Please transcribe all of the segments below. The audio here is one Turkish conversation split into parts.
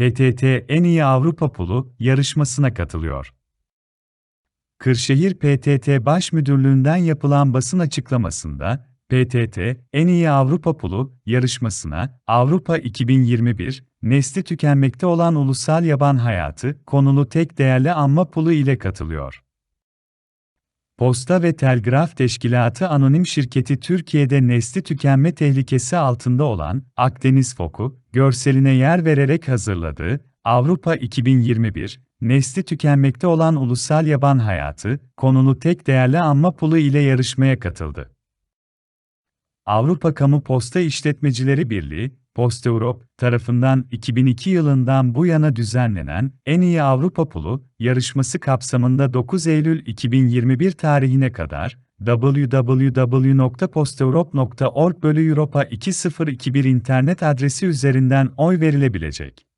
PTT En İyi Avrupa Pulu yarışmasına katılıyor. Kırşehir PTT Baş Müdürlüğü'nden yapılan basın açıklamasında, PTT En İyi Avrupa Pulu yarışmasına Avrupa 2021 nesli tükenmekte olan ulusal yaban hayatı konulu tek değerli anma pulu ile katılıyor. Posta ve Telgraf Teşkilatı Anonim Şirketi Türkiye'de nesli tükenme tehlikesi altında olan Akdeniz Foku, görseline yer vererek hazırladığı Avrupa 2021 nesli tükenmekte olan ulusal yaban hayatı konulu tek değerli anma pulu ile yarışmaya katıldı. Avrupa Kamu Posta İşletmecileri Birliği, Posta Europe tarafından 2002 yılından bu yana düzenlenen En İyi Avrupa Pulu yarışması kapsamında 9 Eylül 2021 tarihine kadar www.posteurope.org bölü Europa 2021 internet adresi üzerinden oy verilebilecek.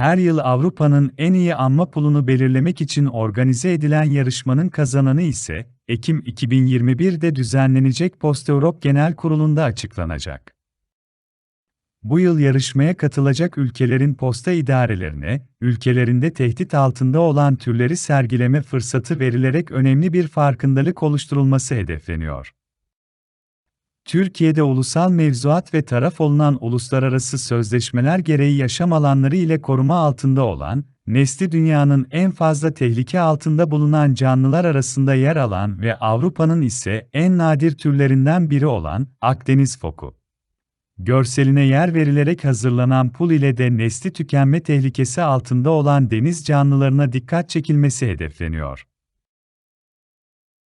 Her yıl Avrupa'nın en iyi anma pulunu belirlemek için organize edilen yarışmanın kazananı ise Ekim 2021'de düzenlenecek Posta Europe Genel Kurulu'nda açıklanacak. Bu yıl yarışmaya katılacak ülkelerin posta idarelerine, ülkelerinde tehdit altında olan türleri sergileme fırsatı verilerek önemli bir farkındalık oluşturulması hedefleniyor. Türkiye'de ulusal mevzuat ve taraf olunan uluslararası sözleşmeler gereği yaşam alanları ile koruma altında olan, nesli dünyanın en fazla tehlike altında bulunan canlılar arasında yer alan ve Avrupa'nın ise en nadir türlerinden biri olan Akdeniz foku. Görseline yer verilerek hazırlanan pul ile de nesli tükenme tehlikesi altında olan deniz canlılarına dikkat çekilmesi hedefleniyor.